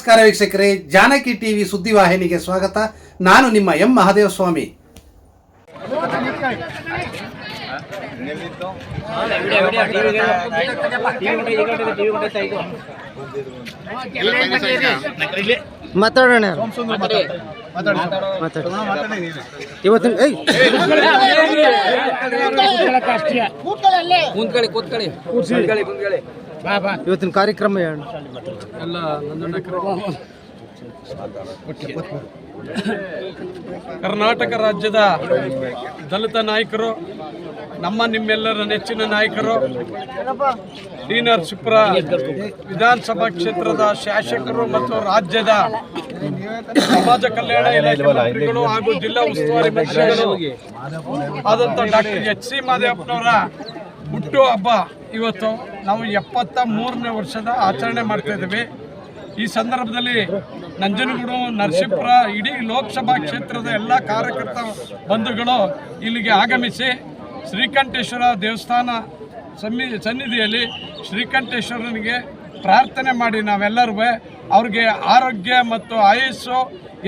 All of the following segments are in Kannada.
ವೀಕ್ಷಕರೇ ಜಾನಕಿ ಟಿವಿ ಸುದ್ದಿವಾಹಿನಿಗೆ ಸ್ವಾಗತ. ನಾನು ನಿಮ್ಮ ಎಂ ಮಹಾದೇವ ಸ್ವಾಮಿ ಮಾತಾಡೋಣ. ಇವತ್ತಿನ ಏಯ್! ಕೂತ್ಕೊಳ್ಳಿ. ಕೂತ್ಕೊಳ್ಳಿ. ಕೂತ್ಕೊಳ್ಳಿ ಕೂತ್ಕೊಳ್ಳಿ. ಇವತ್ತಿನ ಕಾರ್ಯಕ್ರಮ ಏನು? ಎಲ್ಲ ಕರ್ನಾಟಕ ರಾಜ್ಯದ ದಲಿತ ನಾಯಕರು ನಮ್ಮ ನಿಮ್ಮೆಲ್ಲರ ನೆಚ್ಚಿನ ನಾಯಕರು ಡಿ ನರಸೀಪುರ ವಿಧಾನಸಭಾ ಕ್ಷೇತ್ರದ ಶಾಸಕರು ಮತ್ತು ರಾಜ್ಯದ ಸಮಾಜ ಕಲ್ಯಾಣ ಇಲಾಖೆ ಮಂತ್ರಿಗಳು ಹಾಗೂ ಜಿಲ್ಲಾ ಉಸ್ತುವಾರಿ ಮಂತ್ರಿಗಳು ಆದಂಥ ಡಾಕ್ಟರ್ ಎಚ್ ಸಿ ಮಾದೇವಪ್ಪನವರ ಹುಟ್ಟು ಹಬ್ಬ ಇವತ್ತು ನಾವು ಎಪ್ಪತ್ತ ಮೂರನೇ ವರ್ಷದ ಆಚರಣೆ ಮಾಡ್ತಾಯಿದ್ದೀವಿ ಈ ಸಂದರ್ಭದಲ್ಲಿ ನಂಜನಗೂಡು, ನರಸೀಪುರ, ಇಡೀ ಲೋಕಸಭಾ ಕ್ಷೇತ್ರದ ಎಲ್ಲ ಕಾರ್ಯಕರ್ತ ಬಂಧುಗಳು ಇಲ್ಲಿಗೆ ಆಗಮಿಸಿ ಶ್ರೀಕಂಠೇಶ್ವರ ದೇವಸ್ಥಾನ ಸನ್ನಿ, ಸನ್ನಿಧಿಯಲ್ಲಿ ಶ್ರೀಕಂಠೇಶ್ವರನಿಗೆ ಪ್ರಾರ್ಥನೆ ಮಾಡಿ ನಾವೆಲ್ಲರೂ ಅವ್ರಿಗೆ ಆರೋಗ್ಯ ಮತ್ತು ಆಯಸ್ಸು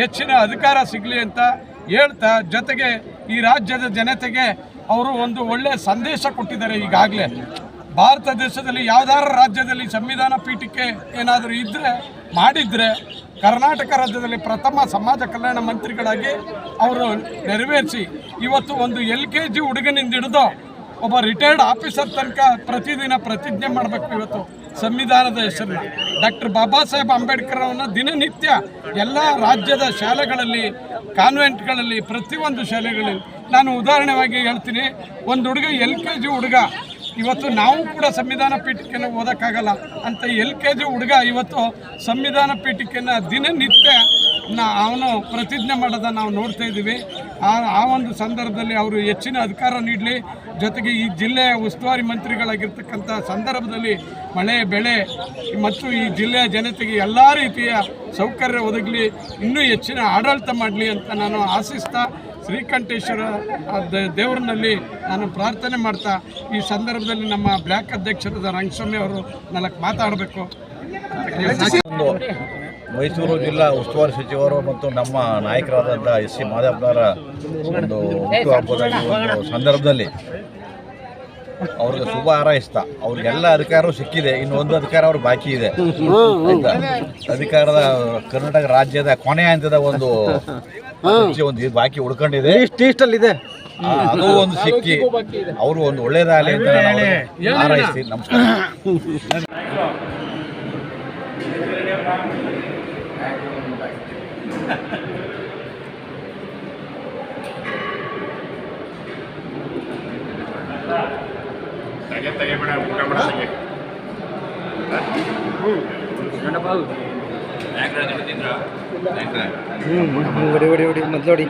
ಹೆಚ್ಚಿನ ಅಧಿಕಾರ ಸಿಗಲಿ ಅಂತ ಹೇಳ್ತಾ ಜೊತೆಗೆ ಈ ರಾಜ್ಯದ ಜನತೆಗೆ ಅವರು ಒಂದು ಒಳ್ಳೆಯ ಸಂದೇಶ ಕೊಟ್ಟಿದ್ದಾರೆ ಈಗಾಗಲೇ. ಭಾರತ ದೇಶದಲ್ಲಿ ಯಾವ್ದಾರ ರಾಜ್ಯದಲ್ಲಿ ಸಂವಿಧಾನ ಪೀಠಕ್ಕೆ ಏನಾದರೂ ಇದ್ದರೆ ಮಾಡಿದರೆ, ಕರ್ನಾಟಕ ರಾಜ್ಯದಲ್ಲಿ ಪ್ರಥಮ ಸಮಾಜ ಕಲ್ಯಾಣ ಮಂತ್ರಿಗಳಾಗಿ ಅವರು ನೆರವೇರಿಸಿ ಇವತ್ತು ಒಂದು ಎಲ್ ಕೆ ಜಿ ಹುಡುಗನಿಂದ ಹಿಡಿದು ಒಬ್ಬ ರಿಟೈರ್ಡ್ ಆಫೀಸರ್ ತನಕ ಪ್ರತಿದಿನ ಪ್ರತಿಜ್ಞೆ ಮಾಡಬೇಕು ಇವತ್ತು ಸಂವಿಧಾನದ ಹೆಸರು ಡಾಕ್ಟರ್ ಬಾಬಾ ಸಾಹೇಬ್ ಅಂಬೇಡ್ಕರ್ ಅವರನ್ನ ದಿನನಿತ್ಯ ಎಲ್ಲ ರಾಜ್ಯದ ಶಾಲೆಗಳಲ್ಲಿ ಕಾನ್ವೆಂಟ್ಗಳಲ್ಲಿ ಪ್ರತಿಯೊಂದು ಶಾಲೆಗಳಲ್ಲಿ ನಾನು ಉದಾಹರಣೆವಾಗಿ ಹೇಳ್ತೀನಿ. ಒಂದು ಹುಡುಗ ಎಲ್ ಕೆ ಜಿ ಹುಡುಗ, ಇವತ್ತು ನಾವು ಕೂಡ ಸಂವಿಧಾನ ಪೀಠಿಕೆಯನ್ನು ಓದೋಕ್ಕಾಗಲ್ಲ ಅಂತ ಎಲ್ ಕೆ ಜಿ ಹುಡುಗ ಇವತ್ತು ಸಂವಿಧಾನ ಪೀಠಿಕೆಯನ್ನು ದಿನನಿತ್ಯ ಅವನು ಪ್ರತಿಜ್ಞೆ ಮಾಡೋದ ನಾವು ನೋಡ್ತಾ ಇದ್ದೀವಿ. ಆ ಆ ಒಂದು ಸಂದರ್ಭದಲ್ಲಿ ಅವರು ಹೆಚ್ಚಿನ ಅಧಿಕಾರ ನೀಡಲಿ. ಜೊತೆಗೆ ಈ ಜಿಲ್ಲೆಯ ಉಸ್ತುವಾರಿ ಮಂತ್ರಿಗಳಾಗಿರ್ತಕ್ಕಂಥ ಸಂದರ್ಭದಲ್ಲಿ ಮಳೆ, ಬೆಳೆ ಮತ್ತು ಈ ಜಿಲ್ಲೆಯ ಜನತೆಗೆ ಎಲ್ಲ ರೀತಿಯ ಸೌಕರ್ಯ ಒದಗಲಿ, ಇನ್ನೂ ಹೆಚ್ಚಿನ ಆಡಳಿತ ಮಾಡಲಿ ಅಂತ ನಾನು ಆಶಿಸ್ತಾ, ಶ್ರೀಕಂಠೇಶ್ವರ ದೇವರಿನಲ್ಲಿ ನಾನು ಪ್ರಾರ್ಥನೆ ಮಾಡ್ತಾ, ಈ ಸಂದರ್ಭದಲ್ಲಿ ನಮ್ಮ ಬ್ಲ್ಯಾಕ್ ಅಧ್ಯಕ್ಷರಾದ ರಂಗಸ್ವಾಮಿ ಅವರು ನಾಲ್ಕು ಮಾತಾಡಬೇಕು. ಮೈಸೂರು ಜಿಲ್ಲಾ ಉಸ್ತುವಾರಿ ಸಚಿವರು ಮತ್ತು ನಮ್ಮ ನಾಯಕರಾದಂಥ ಎಸ್ ಸಿ ಮಾದಪ್ಪನವರ ಒಂದು ಹುಟ್ಟುಹಬ್ಬದ ಒಂದು ಸಂದರ್ಭದಲ್ಲಿ ಅವ್ರಿಗೆ ಶುಭ ಹಾರೈಸ್ತಾ ಅವ್ರಿಗೆಲ್ಲ ಅಧಿಕಾರವೂ ಸಿಕ್ಕಿದೆ ಇನ್ನು ಒಂದು ಅಧಿಕಾರ ಅವ್ರಿಗೆ ಬಾಕಿ ಇದೆ. ಆಯ್ತಾ? ಅಧಿಕಾರದ ಕರ್ನಾಟಕ ರಾಜ್ಯದ ಕೊನೆಯ ಹಂತದ ಒಂದು ಒಂದು ಇದು ಬಾಕಿ ಉಳ್ಕೊಂಡಿದೆ. ಇದೆ ಅದು ಒಂದು ಸಿಕ್ಕಿ ಅವರು ಒಂದು ಒಳ್ಳೇದಾಗಲಿ ಅಂತ ನಾನು ಅವ್ರಿಗೆ ಹಾರೈಸ್ತೀನಿ ನಮಸ್ಕಾರ ಹ್ಞೂ ಹೊಡಿ ಹೊಡಿ ಹೊಡಿ ಮೊದಲು ಹೊಡಿ.